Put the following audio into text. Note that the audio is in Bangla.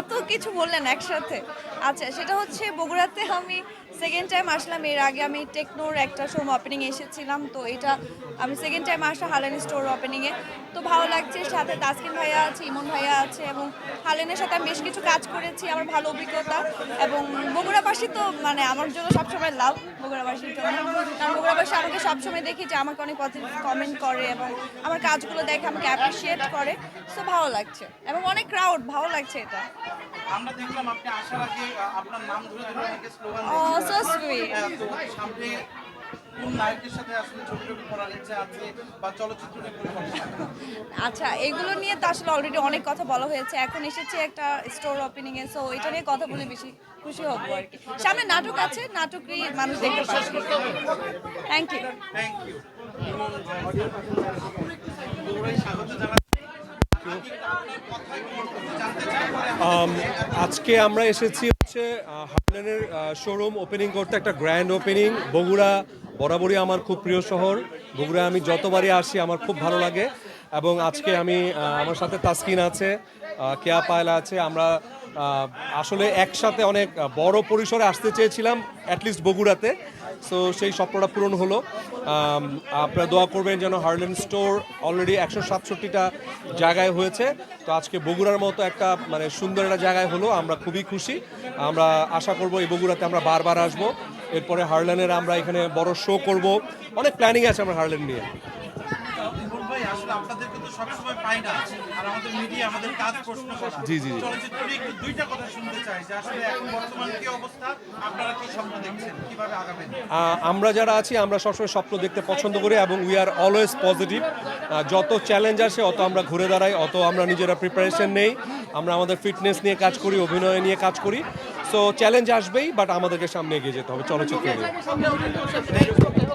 এত কিছু বললেন একসাথে। আচ্ছা সেটা হচ্ছে বগুড়াতে আমি সেকেন্ড টাইম আসলাম এর আগে আমি টেকনোর একটা শোরুম ওপেনিং এসেছিলাম তো এটা আমি সেকেন্ড টাইম আসলাম হালেন স্টোর ওপেনিংয়ে তো ভালো লাগছে সাথে তাসকিন ভাইয়া আছে ইমন ভাইয়া আছে এবং হালেনের সাথে আমি বেশ কিছু কাজ করেছি আমার ভালো অভিজ্ঞতা এবং বগুড়াবাসী তো মানে আমার জন্য সবসময় লাভ বগুড়াবাসীর জন্য। কারণ বগুড়াবাসী আমাকে সবসময় দেখি যে আমাকে অনেক পজিটিভ কমেন্ট করে এবং আমার কাজগুলো দেখে আমাকে অ্যাপ্রিসিয়েট করে। সো ভালো লাগছে এবং অনেক ক্রাউড ভালো লাগছে এটা। আমরা দেখলাম আপনি আসার আগে আপনার নাম ধরে ধরে স্লোগান So sweet. সামনে কোন নায়কের সাথে আসলে ছবি টবি করার ইচ্ছা আছে বা চলচ্চিত্র আচ্ছা এগুলো নিয়ে তো আসলে অলরেডি অনেক কথা বলা হয়েছে। এখন এসেছে একটা স্টোর ওপেনিং এ সো এটা নিয়ে কথা বলে বেশি খুশি হব আর কি। সামনে নাটক আছে নাটকই মানুষ দেখতে পাচ্ছে থ্যাংক ইউ থ্যাংক ইউ আজকে আমরা এসেছি হচ্ছে হার্লেনের শোরুম ওপেনিং করতে একটা গ্র্যান্ড ওপেনিং বগুড়া, বরাবরই আমার খুব প্রিয় শহর। বগুড়া আমি যতবারই আসি, আমার খুব ভালো লাগে। এবং আজকে আমি আমার সাথে তাসকিন আছে কেয়া পায়লা আছে, আমরা আসলে একসাথে অনেক বড় পরিসরে আসতে চেয়েছিলাম অ্যাটলিস্ট বগুড়াতে। সো সেই স্বপ্নটা পূরণ হলো। আপনারা দোয়া করবেন যেন হার্লেন স্টোর অলরেডি একশো সাতষট্টিটা জায়গায় হয়েছে। তো আজকে বগুড়ার মতো একটা মানে সুন্দর একটা জায়গায় হলো, আমরা খুবই খুশি। আমরা আশা করব এই বগুড়াতে আমরা বারবার আসব। এরপরে হার্লেনের আমরা এখানে বড় শো করব। অনেক প্ল্যানিং আছে আমরা হার্লেন নিয়ে। আসলে আপনাদেরকে তো পাই না। আর আমাদের মিডিয়া আমাদের কাজ প্রশ্ন করা। জি, জি, জি। চলচ্চিত্র একটু দুইটা কথা শুনতে চাই যে আসলে এখন বর্তমান কি অবস্থা আপনারা কি স্বপ্ন দেখছেন কীভাবে আগাবেন? আমরা যারা আছি আমরা সবসময় স্বপ্ন দেখতে পছন্দ করি এবং উই আর অলওয়েজ পজিটিভ যত চ্যালেঞ্জ আসে অত আমরা ঘুরে দাঁড়াই অত আমরা নিজেরা প্রিপারেশন নেই। আমরা আমাদের ফিটনেস নিয়ে কাজ করি অভিনয় নিয়ে কাজ করি। সো চ্যালেঞ্জ আসবেই বাট আমাদেরকে সামনে এগিয়ে যেতে হবে চলচ্চিত্র নিয়ে।